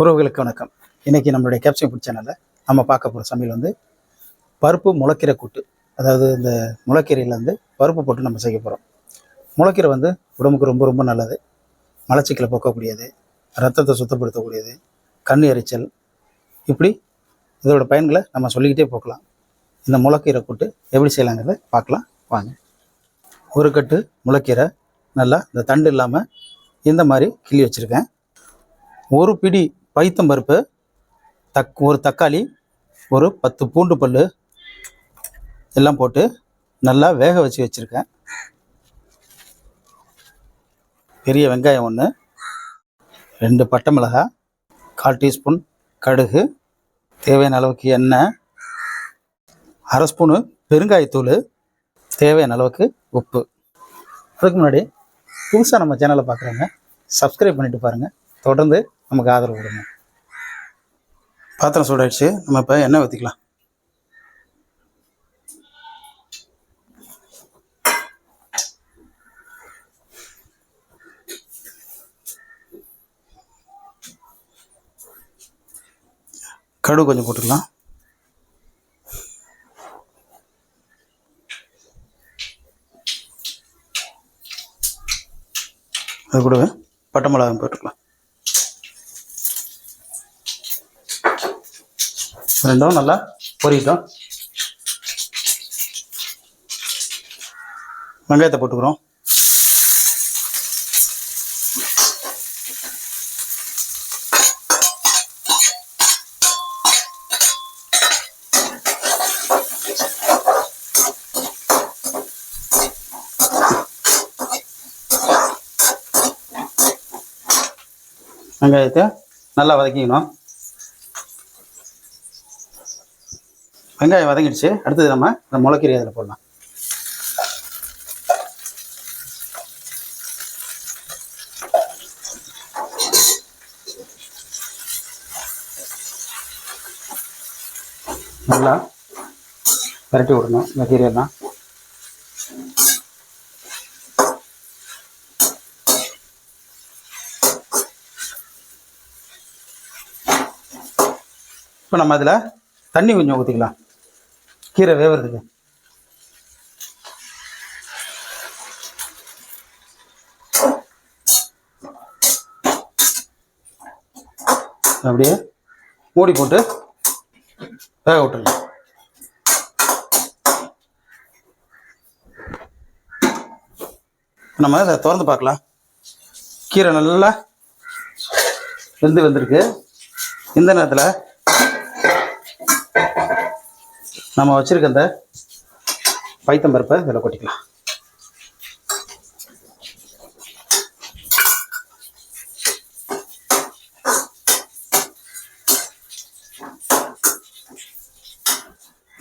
உறவுகளுக்கு வணக்கம். இன்றைக்கி நம்மளுடைய கேப்சன் ஃபுட் சேனலில் நம்ம பார்க்க போகிற சமையல் வந்து பருப்பு முளைக்கீரை கூட்டு. அதாவது இந்த முளைக்கீரையிலேருந்து பருப்பு போட்டு நம்ம செய்ய போகிறோம் முளைக்கீரை வந்து உடம்புக்கு ரொம்ப ரொம்ப நல்லது. மலச்சிக்கலை போக்கக்கூடியது ரத்தத்தை சுத்தப்படுத்தக்கூடியது கண் எரிச்சல். இப்படி இதோட பயன்களை நம்ம சொல்லிக்கிட்டே போக்கலாம் இந்த முளைக்கீரை கூட்டு எப்படி செய்யலாங்கிறத பார்க்கலாம். வாங்க. ஒரு கட்டு முளைக்கீரை நல்லா இந்த தண்டு இல்லாமல் இந்த மாதிரி கிள்ளி வச்சுருக்கேன். ஒரு பிடி பைத்தம் பருப்பு தக் ஒரு தக்காளி ஒரு பத்து பூண்டு பல் எல்லாம் போட்டு நல்லா வேக வச்சு வச்சுருக்கேன். பெரிய வெங்காயம் ஒன்று ரெண்டு பட்டை மிளகாய் கால் டீஸ்பூன் கடுகு தேவையான அளவுக்கு எண்ணெய் அரை ஸ்பூனு பெருங்காயத்தூள் தேவையான அளவுக்கு உப்பு. அதுக்கு முன்னாடி புதுசாக நம்ம சேனலை பார்க்குறவங்க சப்ஸ்கிரைப் பண்ணிவிட்டு பாருங்கள் தொடர்ந்து நமக்கு ஆதரவு கொடுங்க. பாத்திரம் சூடாயிடுச்சு. நம்ம இப்போ எண்ணெய் ஊற்றிக்கலாம் கடுகு கொஞ்சம் போட்டுக்கலாம். அது கூடவே பட்டை மிளகாயும் போட்டுக்கலாம். ரெண்டும் நல்லா பொரிக்கிட்டோம் வெங்காயத்தை போட்டுக்கிறோம். வெங்காயத்தை நல்லா வதக்கிக்கணும். வெங்காயம் வதங்கிடுச்சு. அடுத்தது நம்ம இந்த முளைக்கறி அதில் போடலாம். நல்லா விரட்டி விடணும் இந்த கீரையெல்லாம். இப்போ நம்ம அதில் தண்ணி கொஞ்சம் ஊற்றிக்கலாம். கீரை வேவுறதுக்கு. அப்படியே மூடி போட்டு வேக விட்டுருங்க. நம்ம அதை திறந்து பார்க்கலாம். கீரை நல்லா வெந்து வந்திருக்கு. இந்த நேரத்தில் நம்ம வச்சுருக்க இந்த பைத்தம் பருப்பை இதில் கொட்டிக்கலாம்.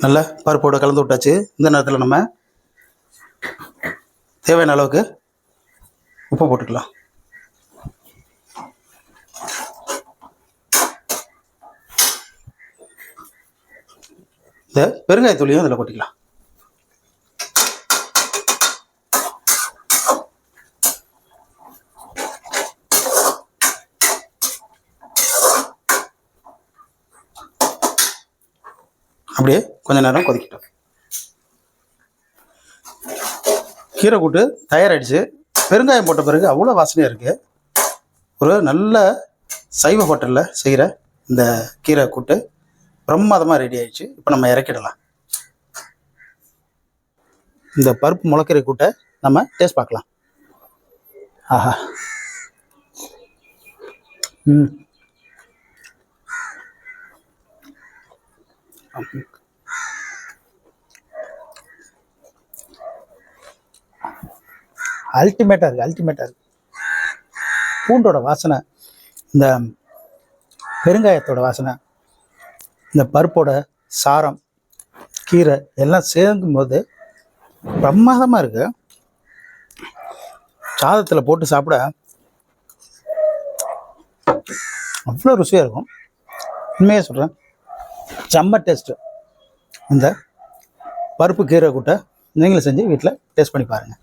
நல்லா பருப்போடு கலந்து விட்டாச்சு. இந்த நேரத்தில் நம்ம தேவையான அளவுக்கு உப்பு போட்டுக்கலாம். இந்த பெருங்காயத்தூளியும் அதில் கொட்டிக்கலாம். அப்படியே கொஞ்ச நேரம் கொதிக்கிட்டோம். கீரை கூட்டு தயாராகிடுச்சு பெருங்காயம் போட்ட பிறகு அவ்வளோ வாசனையாக இருக்குது ஒரு நல்ல சைவ ஹோட்டலில் செய்கிற இந்த கீரை கூட்டு பிரமாதமாக ரெடி ஆயிடுச்சு. இப்போ நம்ம இறக்கிடலாம். இந்த பருப்பு முளைக்கிற கூட்டை நம்ம டேஸ்ட் பார்க்கலாம். ஆஹா. ம். அல்டிமேட்டாக இருக்குது அல்டிமேட்டாக இருக்குது பூண்டோட வாசனை இந்த பெருங்காயத்தோட வாசனை இந்த பருப்போட சாரம் கீரை எல்லாம் சேர்க்கும் போது பிரமாதமாக இருக்கு. சாதத்தில் போட்டு சாப்பிட அவ்வளோ ருசியாக இருக்கும். உண்மையாக சொல்கிறேன் செம்ம டேஸ்ட்டு இந்த பருப்பு கீரை கூட்டை நீங்களும் செஞ்சு வீட்டில் டேஸ்ட் பண்ணி பாருங்கள்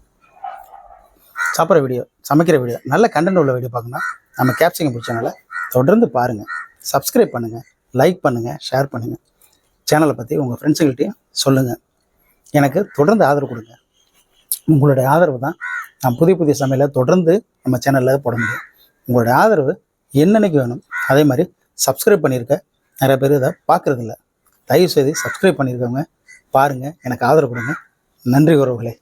சாப்பிட்ற வீடியோ சமைக்கிற வீடியோ நல்ல கண்டென்ட் உள்ள வீடியோ பார்க்கணும் நம்ம கேப்சிங்க பிடிச்சனால தொடர்ந்து பாருங்கள் சப்ஸ்கிரைப் பண்ணுங்கள் லைக் பண்ணுங்கள் ஷேர் பண்ணுங்கள் சேனலை பற்றி உங்கள் ஃப்ரெண்ட்ஸுங்கள்ட்டையும் சொல்லுங்கள் எனக்கு தொடர்ந்து ஆதரவு கொடுங்க. உங்களுடைய ஆதரவு தான் நான் புதிய புதிய சமையலை தொடர்ந்து நம்ம சேனலில் போட முடியும். உங்களுடைய ஆதரவு என்னன்னைக்கு வேணும் அதே மாதிரி சப்ஸ்கிரைப் பண்ணியிருக்க நிறைய பேர் இதை பார்க்குறதில்ல. தயவுசெய்து சப்ஸ்கிரைப் பண்ணியிருக்கவங்க பாருங்கள் எனக்கு ஆதரவு கொடுங்க. நன்றி உறவுகளே.